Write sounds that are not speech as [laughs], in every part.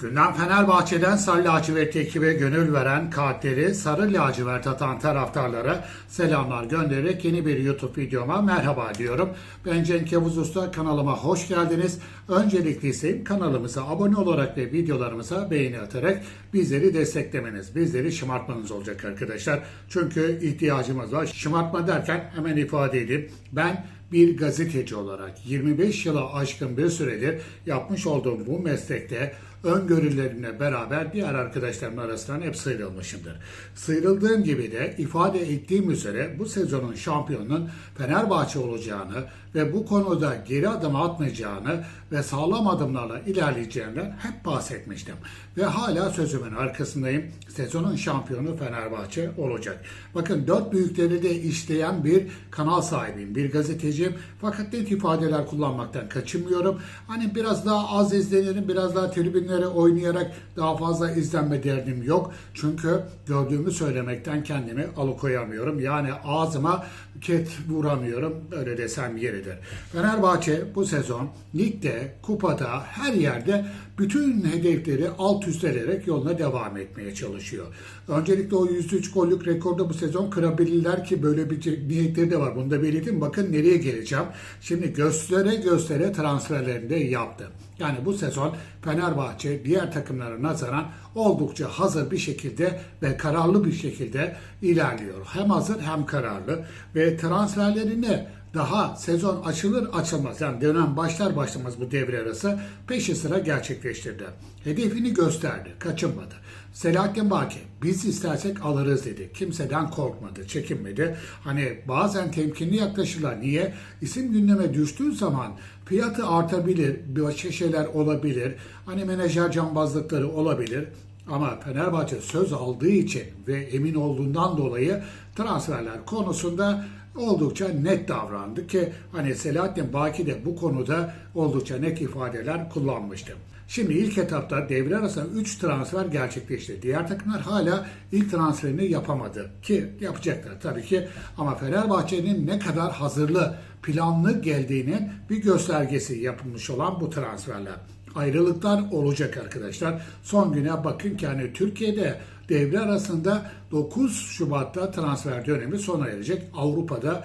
Gündem Fenerbahçe'den Sarı Lacivert ekibe gönül veren kalpleri sarı lacivert atan taraftarlara selamlar göndererek yeni bir YouTube videoma merhaba diyorum. Ben Cenk Yavuz Usta kanalıma hoş geldiniz. Öncelikle ise kanalımıza abone olarak ve videolarımıza beğeni atarak bizleri desteklemeniz, bizleri şımartmanız olacak arkadaşlar. Çünkü ihtiyacımız var. Şımartma derken hemen ifade edeyim. Ben bir gazeteci olarak 25 yıla aşkın bir süredir yapmış olduğum bu meslekte öngörülerimle beraber diğer arkadaşlarımın arasından hep sıyrılmışımdır. Sıyrıldığım gibi de ifade ettiğim üzere bu sezonun şampiyonunun Fenerbahçe olacağını ve bu konuda geri adım atmayacağını ve sağlam adımlarla ilerleyeceğinden hep bahsetmiştim. Ve hala sözümün arkasındayım. Sezonun şampiyonu Fenerbahçe olacak. Bakın dört büyükleri de işleyen bir kanal sahibiyim, bir gazeteciyim. Fakat net ifadeler kullanmaktan kaçınmıyorum. Hani biraz daha az izlenirim, biraz daha tribünlere oynayarak daha fazla izlenme derdim yok. Çünkü gördüğümü söylemekten kendimi alıkoyamıyorum. Yani ağzıma ket vuramıyorum. Öyle desem yeridir. Fenerbahçe bu sezon ligde, kupada, her yerde bütün hedefleri alt üst ederek yoluna devam etmeye çalışıyor. Öncelikle o 103 gollük rekorda bu sezon kırabilirler ki böyle bir niyetleri de var. Bunu da belirteyim. Bakın nereye geleceğim. Şimdi göstere göstere transferlerini de yaptı. Yani bu sezon Fenerbahçe diğer takımlara nazaran oldukça hazır bir şekilde ve kararlı bir şekilde ilerliyor. Hem hazır hem kararlı ve transferlerini daha sezon açılır açılmaz yani dönem başlar başlamaz bu devre arası peşi sıra gerçekleştirdi. Hedefini gösterdi, kaçınmadı. Selahattin Baki biz istersek alırız dedi. Kimseden korkmadı, çekinmedi. Hani bazen temkinli yaklaşırlar. Niye? İsim gündeme düştüğü zaman fiyatı artabilir, başka şeyler olabilir. Hani menajer cambazlıkları olabilir. Ama Fenerbahçe söz aldığı için ve emin olduğundan dolayı transferler konusunda oldukça net davrandı ki hani Selahattin Baki de bu konuda oldukça net ifadeler kullanmıştı. Şimdi ilk etapta devre arasında 3 transfer gerçekleşti. Diğer takımlar hala ilk transferini yapamadı ki yapacaklar tabii ki ama Fenerbahçe'nin ne kadar hazırlı, planlı geldiğinin bir göstergesi yapılmış olan bu transferler ayrılıklar olacak arkadaşlar. Son güne bakın ki hani Türkiye'de devre arasında 9 Şubat'ta transfer dönemi sona erecek. Avrupa'da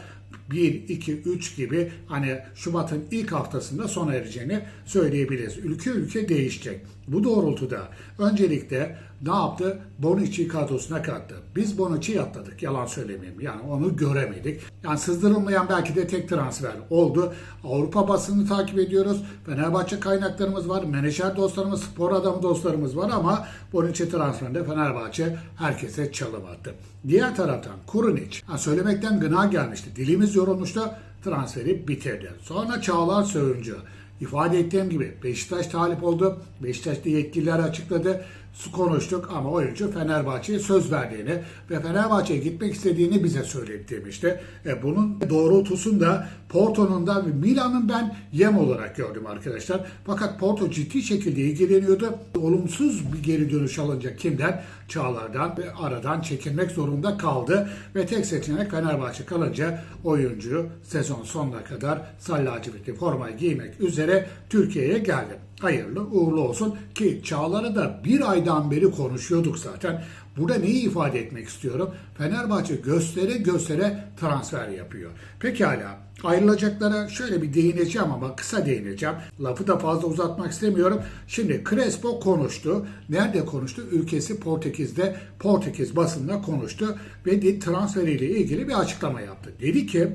1, 2, 3 gibi hani Şubat'ın ilk haftasında sona ereceğini söyleyebiliriz. Ülke ülke değişecek. Bu doğrultuda öncelikle ne yaptı? Bonucci kadrosuna kattı. Biz Bonucci'yi atladık. Yalan söylemeyeyim. Yani onu göremedik. Yani sızdırılmayan belki de tek transfer oldu. Avrupa basını takip ediyoruz. Fenerbahçe kaynaklarımız var. Menajer dostlarımız, spor adamı dostlarımız var ama Bonucci transferinde Fenerbahçe herkese çalım attı. Diğer taraftan Kurunic. Ha, söylemekten gına gelmişti. Dilimiz yorulmuştu. Transferi bitirdi. Sonra Çağlar Söyüncü. İfade ettiğim gibi Beşiktaş talip oldu. Beşiktaş'ta yetkililer açıkladı. Su konuştuk ama oyuncu Fenerbahçe'ye söz verdiğini ve Fenerbahçe'ye gitmek istediğini bize söyledi demişti. E bunun doğrultusunda Porto'nun da Milan'ın ben yem olarak gördüm arkadaşlar. Fakat Porto ciddi şekilde ilgileniyordu. Olumsuz bir geri dönüş alınca kimden? Çağlar'dan ve aradan çekilmek zorunda kaldı. Ve tek seçenek Fenerbahçe kalınca oyuncu sezon sonuna kadar lacivertli formayı giymek üzere Türkiye'ye geldi. Hayırlı uğurlu olsun ki Çağlar'ı da bir aydan beri konuşuyorduk zaten. Burada neyi ifade etmek istiyorum? Fenerbahçe göstere göstere transfer yapıyor. Pekala ayrılacaklara şöyle bir değineceğim ama kısa değineceğim. Lafı da fazla uzatmak istemiyorum. Şimdi Crespo konuştu. Nerede konuştu? Ülkesi Portekiz'de Portekiz basında konuştu ve transferiyle ilgili bir açıklama yaptı. Dedi ki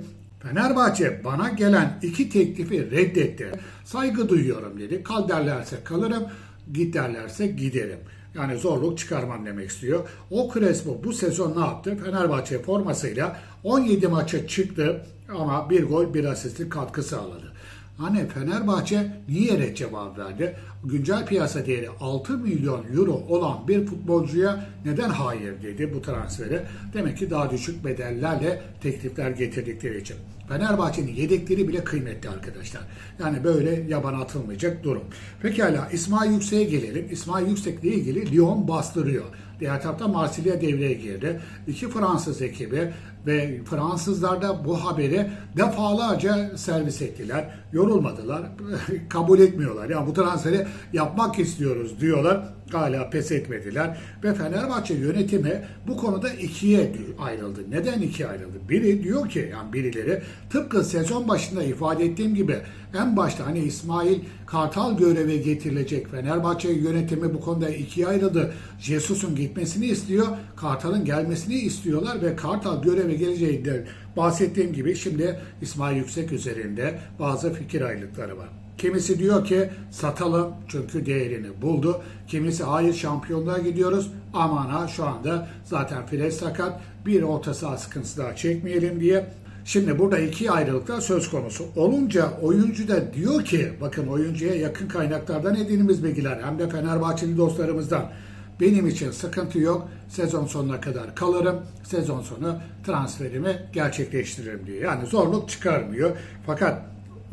Fenerbahçe bana gelen iki teklifi reddetti. Saygı duyuyorum dedi. Kal derlerse kalırım, git derlerse giderim. Yani zorluk çıkarmam demek istiyor. O Crespo bu sezon ne yaptı? Fenerbahçe formasıyla 17 maça çıktı ama bir gol bir asistlik katkı sağladı. Hani Fenerbahçe niye red cevap verdi? Güncel piyasa değeri 6 milyon euro olan bir futbolcuya neden hayır dedi bu transferi? Demek ki daha düşük bedellerle teklifler getirdikleri için. Fenerbahçe'nin yedekleri bile kıymetli arkadaşlar. Yani böyle yaban atılmayacak durum. Pekala İsmail Yüksek'e gelelim. İsmail Yüksek'le ilgili Lyon bastırıyor. Diğer tarafta Marsilya devreye girdi. İki Fransız ekibi ve Fransızlar da bu haberi defalarca servis ettiler. Yorulmadılar. [laughs] kabul etmiyorlar. Yani bu transferi yapmak istiyoruz diyorlar. Hala pes etmediler. Ve Fenerbahçe yönetimi bu konuda ikiye ayrıldı. Neden ikiye ayrıldı? Biri diyor ki yani birileri tıpkı sezon başında ifade ettiğim gibi en başta hani İsmail Kartal göreve getirilecek. Fenerbahçe yönetimi bu konuda ikiye ayrıldı. Jesus'un gitmesini istiyor. Kartal'ın gelmesini istiyorlar ve Kartal göreve geleceğinden bahsettiğim gibi şimdi İsmail Yüksek üzerinde bazı fikir ayrılıkları var. Kimisi diyor ki satalım çünkü değerini buldu. Kimisi hayır şampiyonluğa gidiyoruz. Aman ha şu anda zaten Fred sakat. Bir orta saha sıkıntısı daha çekmeyelim diye. Şimdi burada iki ayrılıklar söz konusu. Olunca oyuncu da diyor ki bakın oyuncuya yakın kaynaklardan edindiğimiz bilgiler hem de Fenerbahçeli dostlarımızdan benim için sıkıntı yok. Sezon sonuna kadar kalırım. Sezon sonu transferimi gerçekleştiririm diye. Yani zorluk çıkarmıyor. Fakat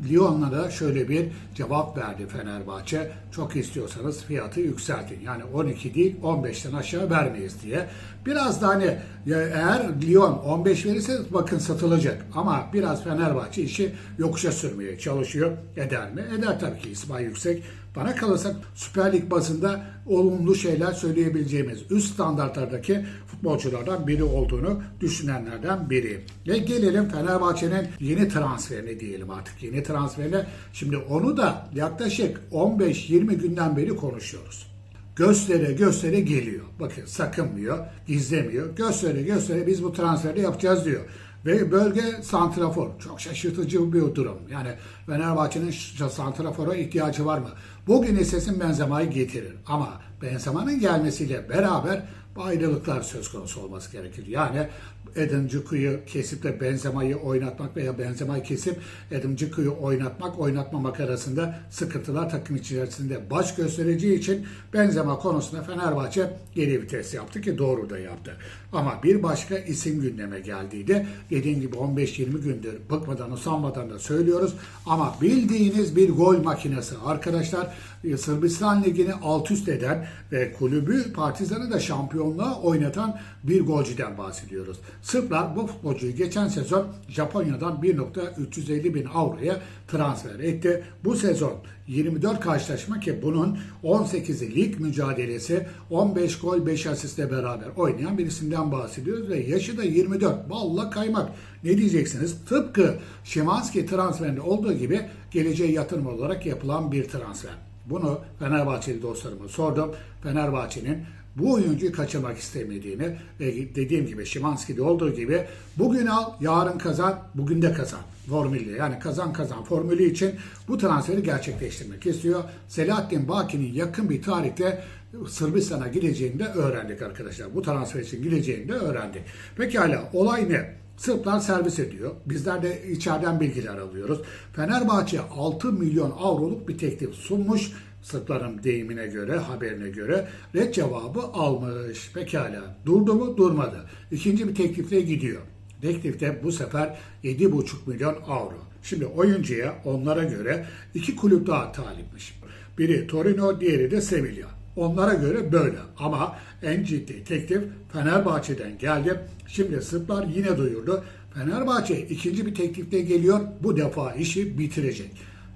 Lyon'la da şöyle bir cevap verdi Fenerbahçe. Çok istiyorsanız fiyatı yükseltin. Yani 12 değil 15'ten aşağı vermeyiz diye. Biraz da hani eğer Lyon 15 verirse bakın satılacak. Ama biraz Fenerbahçe işi yokuşa sürmeye çalışıyor. Eder mi? Eder tabii ki İsmail Yüksek. Bana kalırsa Süper Lig bazında olumlu şeyler söyleyebileceğimiz üst standartlardaki futbolculardan biri olduğunu düşünenlerden biri. Ve gelelim Fenerbahçe'nin yeni transferine diyelim artık. Yeni transferine. Şimdi onu da yaklaşık 15-20 günden beri konuşuyoruz. Göstere göstere geliyor. Bakın sakınmıyor, gizlemiyor. Göstere göstere biz bu transferi yapacağız diyor. Ve bölge santrafor. Çok şaşırtıcı bir durum. Yani Fenerbahçe'nin santrafora ihtiyacı var mı? Bugün istesin Benzema'yı getirir. Ama Benzema'nın gelmesiyle beraber ayrılıklar söz konusu olması gerekir. Yani Edin Dzeko'yu kesip de Benzema'yı oynatmak veya Benzema'yı kesip Edin Dzeko'yu oynatmak, oynatmamak arasında sıkıntılar takım içerisinde baş göstereceği için Benzema konusunda Fenerbahçe geri vites yaptı ki doğru da yaptı. Ama bir başka isim gündeme geldiydi. Dediğim gibi 15-20 gündür bıkmadan usanmadan da söylüyoruz. Ama bildiğiniz bir gol makinesi. Arkadaşlar Sırbistan Ligi'ni alt üst eden ve kulübü Partizan'ı da şampiyonluğa oynatan bir golcüden bahsediyoruz. Sırplar bu futbolcuyu geçen sezon Japonya'dan 1.350 bin avroya transfer etti. Bu sezon 24 karşılaşma ki bunun 18'i lig mücadelesi 15 gol 5 asistle beraber oynayan bir isimden bahsediyoruz ve yaşı da 24. Balla kaymak. Ne diyeceksiniz? Tıpkı Şimanski transferinde olduğu gibi geleceğe yatırım olarak yapılan bir transfer. Bunu Fenerbahçeli dostlarıma sordum. Fenerbahçe'nin bu oyuncuyu kaçırmak istemediğini ve dediğim gibi Şimanski'de olduğu gibi bugün al, yarın kazan, bugün de kazan formülü. Yani kazan kazan formülü için bu transferi gerçekleştirmek istiyor. Selahattin Baki'nin yakın bir tarihte Sırbistan'a gideceğini de öğrendik arkadaşlar. Bu transfer için gideceğini de öğrendik. Pekala olay ne? Sırplar servis ediyor. Bizler de içeriden bilgiler alıyoruz. Fenerbahçe 6 milyon avroluk bir teklif sunmuş. Sırpların deyimine göre, haberine göre red cevabı almış. Pekala. Durdu mu? Durmadı. İkinci bir teklifle gidiyor. Teklifte bu sefer 7,5 milyon avro. Şimdi oyuncuya onlara göre iki kulüp daha talipmiş. Biri Torino, diğeri de Sevilla. Onlara göre böyle ama en ciddi teklif Fenerbahçe'den geldi. Şimdi Sırplar yine duyurdu. Fenerbahçe ikinci bir teklifle geliyor. Bu defa işi bitirecek.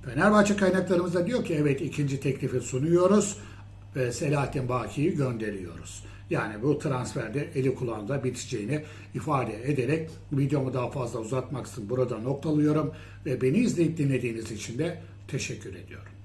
Fenerbahçe kaynaklarımız da diyor ki evet ikinci teklifi sunuyoruz ve Selahattin Baki'yi gönderiyoruz. Yani bu transferde eli kulağında biteceğini ifade ederek videomu daha fazla uzatmaksızın burada noktalıyorum ve beni izleyip dinlediğiniz için de teşekkür ediyorum.